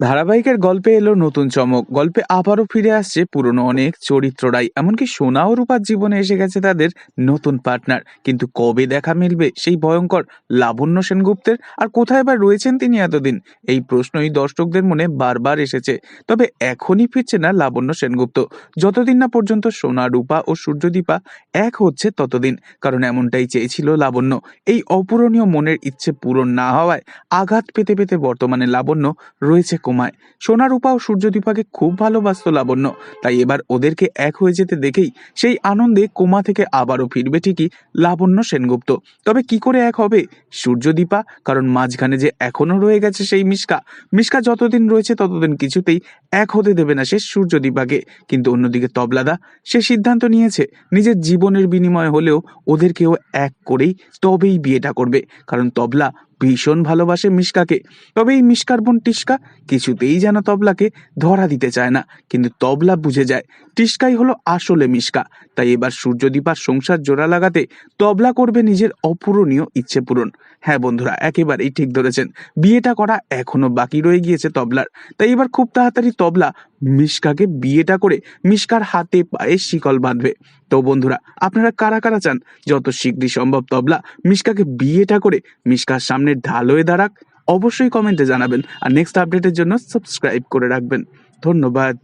ধারাবাহিকের গল্পে এলো নতুন চমক। গল্পে আবারও ফিরে আসছে পুরনো অনেক চরিত্ররাই। এমনকি সোনা ও রূপার জীবনে এসে গেছে তাদের নতুন পার্টনার। কিন্তু কবে দেখা মিলবে সেই ভয়ঙ্কর লাবণ্য সেনগুপ্তের? আর কোথায় বা রয়েছেন তিনি এতদিন? এই প্রশ্নই দর্শকদের মনে বারবার এসেছে। তবে এখনই ফিরছে না লাবণ্য সেনগুপ্ত। যতদিন না পর্যন্ত সোনা, রূপা ও সূর্যদীপা এক হচ্ছে ততদিন। কারণ এমনটাই চেয়েছিল লাবণ্য। এই অপূরণীয় মনের ইচ্ছে পূরণ না হওয়ায় আঘাত পেতে পেতে বর্তমানে লাবণ্য রয়েছে কোমায়। সোনা, রূপা ও সূর্যদীপাকে খুব ভালোবাসত লাবণ্য। তাই এবার ওদেরকে এক হয়ে যেতে দেখেই সেই আনন্দে কোমা থেকে আবারও ফিরবে ঠিকই লাবণ্য সেনগুপ্ত। তবে কি করে এক হবে? সূর্যদীপা? কারণ মাঝখানে যে এখনও রয়ে গেছে সেই মিশকা। মিশকা যতদিন রয়েছে ততদিন কিছুতেই এক হতে দেবে না সে সূর্যদীপাকে। কিন্তু অন্যদিকে তবলাদা, সে সিদ্ধান্ত নিয়েছে, নিজের জীবনের বিনিময়ে হলেও ওদেরকেও এক করেই তবেই বিয়েটা করবে। কারণ তবলা ভীষণ ভালোবাসে মিশকাকে। তবে এই মিশকার বোন টিস্কা কিছুতেই যেন তবলাকে ধরা দিতে চায় না, কিন্তু তবলা বুঝে যায় টিস্কাই হলো আসলে মিশকা। তাই এবার সূর্যদীপার সংসার জোড়া লাগাতে তবলা করবে নিজের অপূরণীয় ইচ্ছে পূরণ। হ্যাঁ বন্ধুরা, একেবারেই ঠিক ধরেছেন, বিয়েটা করা এখনও বাকি রয়ে গিয়েছে তবলার। তাই এবার খুব তাড়াতাড়ি তবলা মিশকাকে বিয়েটা করে মিশকার হাতে পায়ে শিকল বাঁধবে। তো বন্ধুরা, আপনারা কারা কারা চান? যত শীঘ্রই সম্ভব তবলা, মিশকাকে বিয়েটা করে মিশকার সামনে ঢাল হয়ে দাঁড়াক। অবশ্যই কমেন্টে জানাবেন আর নেক্সট আপডেটের জন্য সাবস্ক্রাইব করে রাখবেন। ধন্যবাদ।